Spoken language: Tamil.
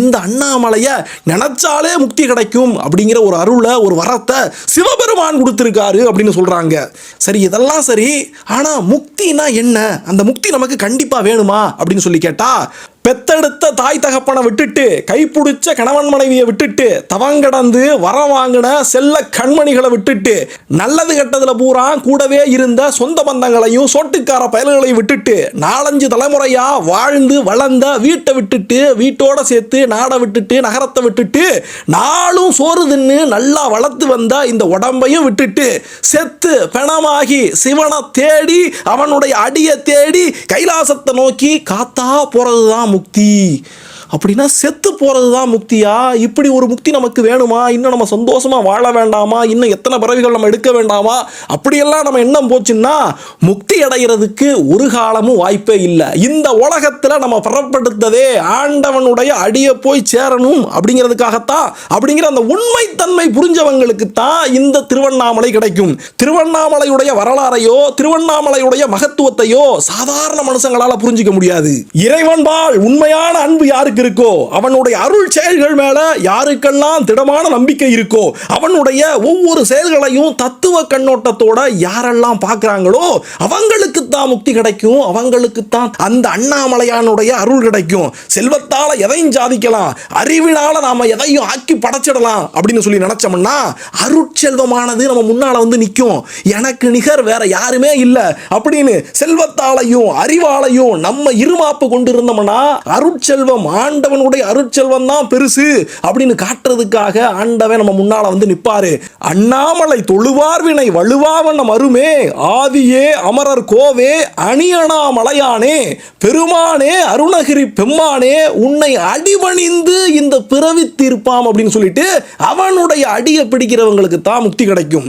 இந்த அண்ணாமலையை நினைச்சாலே முக்தி கிடைக்கும் அப்படிங்கிற ஒரு அருளை ஒரு வரத்தை சிவபெருமான் கொடுத்துருக்காரு அப்படின்னு சொல்றாங்க. சரி இதெல்லாம் சரி ஆனா முக்தினா என்ன? அந்த முக்தி நமக்கு கண்டிப்பா வேணுமா? அப்படின்னு சொல்லி கேட்டா பெத்தெடுத்த தாய் தகப்பனை விட்டுட்டு கைப்பிடிச்ச கணவன் மனைவியை விட்டுட்டு தவங்கடந்து வரம் வாங்கின செல்ல கண்மணிகளை விட்டுட்டு நல்லது கெட்டதில் பூரா கூடவே இருந்த சொந்த பந்தங்களையும் சொட்டுக்கார பயல்களையும் விட்டுட்டு நாலஞ்சு தலைமுறையாக வாழ்ந்து வளர்ந்த வீட்டை விட்டுட்டு வீட்டோட சேர்த்து நாடை விட்டுட்டு நகரத்தை விட்டுட்டு நாளும் சோறு தின்னு நல்லா வளர்த்து வந்த இந்த உடம்பையும் விட்டுட்டு செத்து பிணமாகி சிவனை தேடி அவனுடைய அடியை தேடி கைலாசத்தை நோக்கி காத்தா போகிறது தான் முக்தி அப்படின்னா செத்து போகிறது தான் முக்தியா? இப்படி ஒரு முக்தி நமக்கு வேணுமா? இன்னும் நம்ம சந்தோஷமாக வாழ வேண்டாமா? இன்னும் எத்தனை பிறவிகள் நம்ம எடுக்க வேண்டாமா? அப்படியெல்லாம் நம்ம எண்ணம் போச்சுன்னா முக்தி அடைகிறதுக்கு ஒரு காலமும் வாய்ப்பே இல்லை. இந்த உலகத்தில் நம்ம புறப்படுத்ததே ஆண்டவனுடைய அடியை போய் சேரணும் அப்படிங்கிறதுக்காகத்தான். அப்படிங்கிற அந்த உண்மைத்தன்மை புரிஞ்சவங்களுக்கு தான் இந்த திருவண்ணாமலை கிடைக்கும். திருவண்ணாமலையுடைய வரலாறையோ திருவண்ணாமலையுடைய மகத்துவத்தையோ சாதாரண மனுஷங்களால் புரிஞ்சிக்க முடியாது. இறைவன்பால் உண்மையான அன்பு யாருக்கு? இருக்கோ? அவனுடைய அருள் செயல்கள் மேல யாருக்கெல்லாம் திடமான நம்பிக்கை இருக்கோ அவனுடைய ஒவ்வொரு செயல்களையும் தத்துவ கண்ணோட்டத்தோட யாரெல்லாம் பார்க்கறாங்களோ அவங்களுக்கு தான் முக்தி கிடைக்கும் அவங்களுக்கு தான் அந்த அண்ணாமலையானுடைய அருள் கிடைக்கும். செல்வத்தால எதையும் சாதிக்கலாம் அறிவினால நாம எதையும் ஆக்கி படைச்சிடலாம் அப்படின்னு சொல்லி நினைச்சோம்னா அருட்செல்வமானது நம்ம முன்னால வந்து நிற்கும் எனக்கு நிகர் வேற யாருமே இல்லை அப்படின்னு செல்வத்தாலையும் அறிவாலையும் நம்ம இருமாப்பு கொண்டு இருந்தோம்னா அருட்செல்வம் ஆண்டவனுடைய அருட்செல்வம் தான் பெருசு அப்படின்னு காட்டுறதுக்காக ஆண்டவன் நம்ம முன்னால வந்து நிப்பாரு. அண்ணாமலை தொழுவார்வினை வலுவாவன் மருமே ஆதியே அமரர் கோவே அணியணாமலையானே பெருமானே அருணகிரி பெம்மானே உன்னை அடிபணிந்து இந்த பிறவி தீர்ப்பாம் அப்படின்னு சொல்லிட்டு அவனுடைய அடியை பிடிக்கிறவங்களுக்கு தான் முக்தி கிடைக்கும்.